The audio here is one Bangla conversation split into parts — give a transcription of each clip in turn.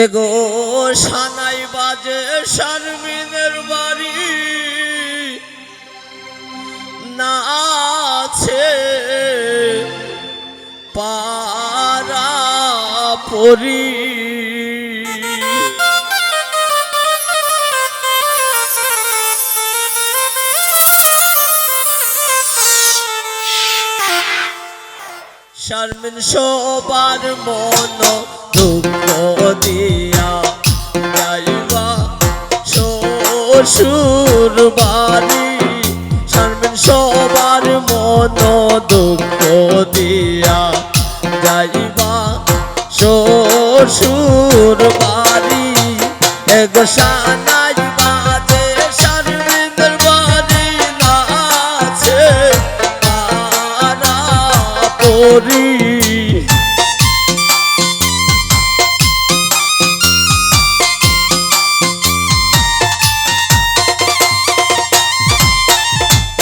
এগো সানাই বাজে শারমিনের বাড়ি। না আছে পারা পরি। শারমিন সবার মন দুঃখ দিয়া যাইবা শ্বশুর বাড়ি। শারমিন সবার মন দুঃখ দিয়া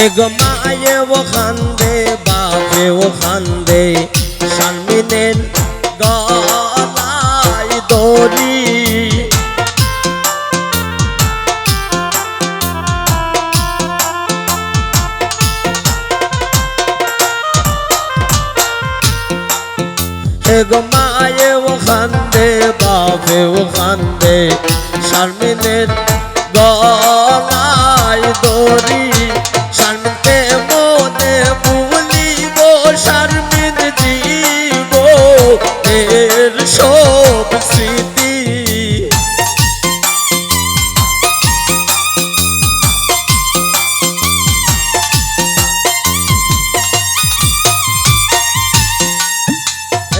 এগো মায়ে ও খান্দে বাপে ও খান্দে শারমিনের গলায় দড়ি এগো মায়ে ও খান্দে বাপে ও খান্দে শারমিনের গলায় দড়ি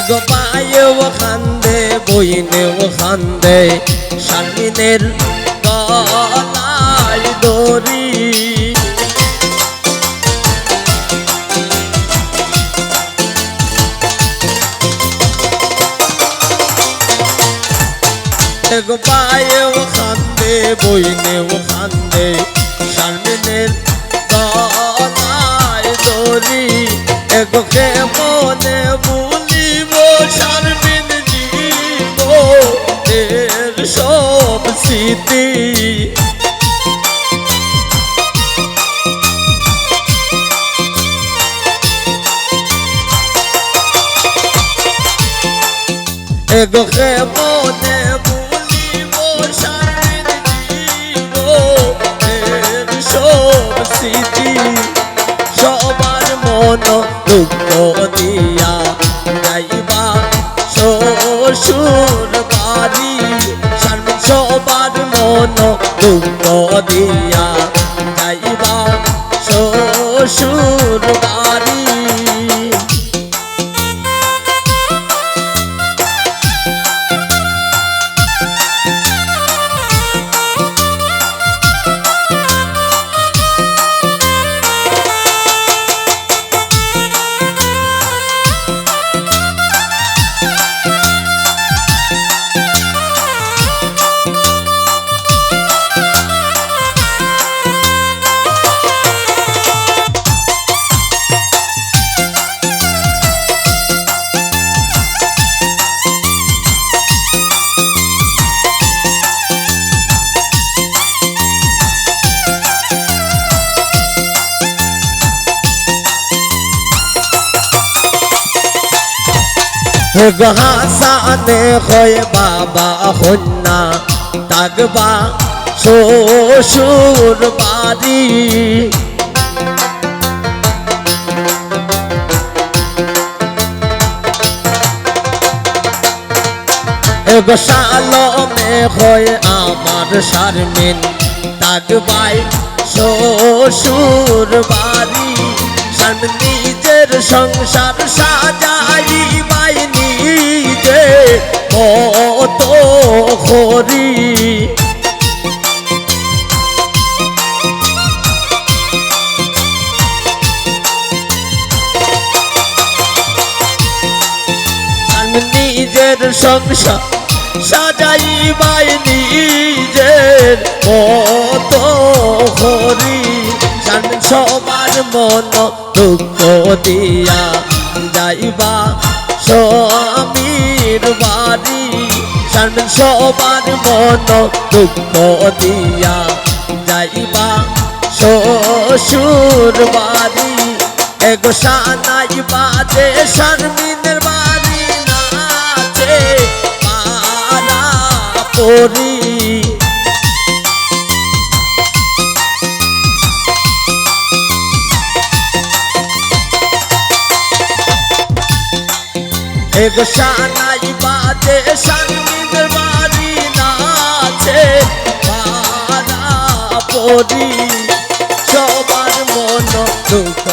এগো পায়েও খান্দে বইনেও খান্দে শারমিনের গলায় দড়ি। এগো পায়েও খান্দে বইনেও খান্দে শারমিনের গলায় দড়ি। এগো কে মনে ভুলিব শারমিন জীব, এর সব স্মৃতি। এগো মনে ভুলিব শারমিন জীব, এর সব সবার মন দুঃখ দিয়া শ্বশুর বাড়ি সবার মন দুঃখ দিয়া যাইবা। শ্বশুর হাসানে হয় বাবা হন্যা তাগবা শ্বশুর বাড়ি। এগো সালমে হয় আমার শারমিন। তাগবাই শ্বশুর বাড়ি। শারমিন নিজের সংসার সাজাই বাই নিজে কত আমি নিজের সংসার সাজাইবাই নিজের কত জানবেন সবার মন দুঃখ দিয়া যাইবা স্বামীর বাড়ি জানবেন সবার মন দুঃখ দিয়া যাইবা শ্বশুর বাড়ি এগো সানাই বাজে শারমিনের বাড়ি নাচে পারা পরি। এগো শানাই বাজে শান্তির বাড়ি নাচে পারা পরি সবার মন দুঃখ